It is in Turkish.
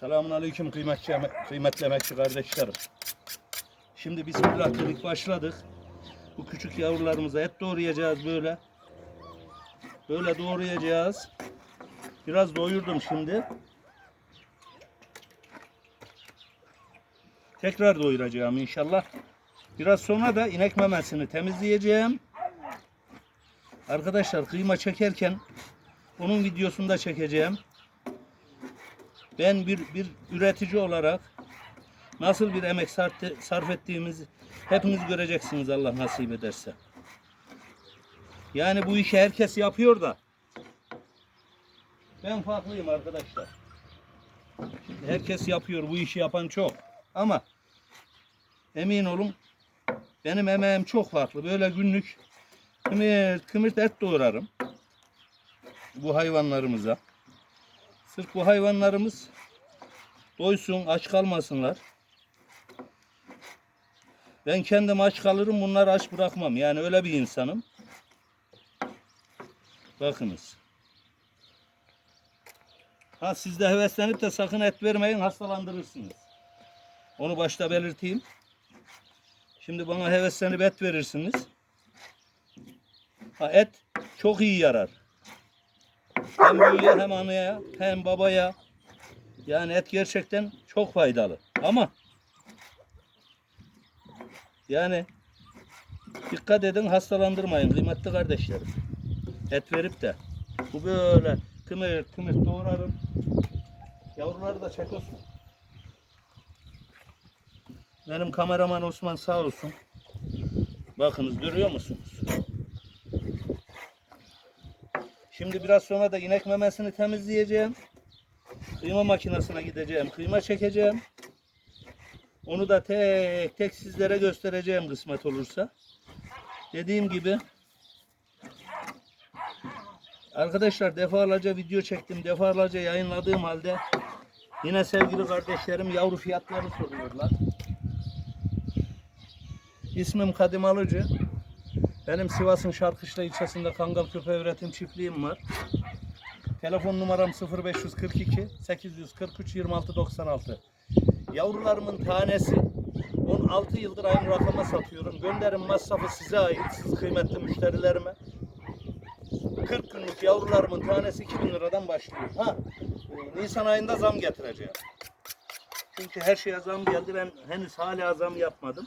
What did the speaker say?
Selamun aleyküm kıymetli, kıymetli emekçi kardeşlerim. Şimdi bismillah dedik başladık. Bu küçük yavrularımıza et doğrayacağız böyle. Böyle doğrayacağız. Biraz doyurdum şimdi. Tekrar doyuracağım inşallah. Biraz sonra da inek memesini temizleyeceğim. Arkadaşlar kıyma çekerken onun videosunu da çekeceğim. Ben bir, bir üretici olarak nasıl bir emek sarf, ettiğimizi hepiniz göreceksiniz Allah nasip ederse. Yani bu işi herkes yapıyor da ben farklıyım arkadaşlar. Herkes yapıyor, bu işi yapan çok. Ama emin olun benim emeğim çok farklı. Böyle günlük kımırt kımırt et doğrarım bu hayvanlarımıza. Sırf bu hayvanlarımız doysun, aç kalmasınlar. Ben kendim aç kalırım, bunları aç bırakmam. Yani öyle bir insanım. Bakınız. Ha siz de heveslenip de sakın et vermeyin, hastalandırırsınız. Onu başta belirteyim. Şimdi bana heveslenip et verirsiniz. Ha et çok iyi yarar. Hem büyüye hem anaya hem babaya. Yani et gerçekten çok faydalı. Ama yani dikkat edin hastalandırmayın kıymetli kardeşlerim. Et verip de bu böyle kımır kımır doğrarım. Yavruları da çek olsun. Benim kameraman Osman sağ olsun. Bakınız görüyor musunuz? Şimdi biraz sonra da inek memesini temizleyeceğim. Kıyma makinesine gideceğim. Kıyma çekeceğim. Onu da tek tek sizlere göstereceğim kısmet olursa. Dediğim gibi Arkadaşlar defalarca video çektim. Defalarca yayınladığım halde yine sevgili kardeşlerim yavru fiyatları soruyorlar. İsmim Kadim Alıcı. Benim Sivas'ın Şarkışla ilçesinde Kangal Köpeği Üretim Çiftliğim var. Telefon numaram 0542 843 26 96. Yavrularımın tanesi 16 yıldır aynı rakama satıyorum. Gönderim masrafı size ait, siz kıymetli müşterilerime. 40 günlük yavrularımın tanesi 2000 liradan başlıyor. Ha, Nisan ayında zam getireceğim. Çünkü her şeye zam geldi. Ben henüz hala zam yapmadım.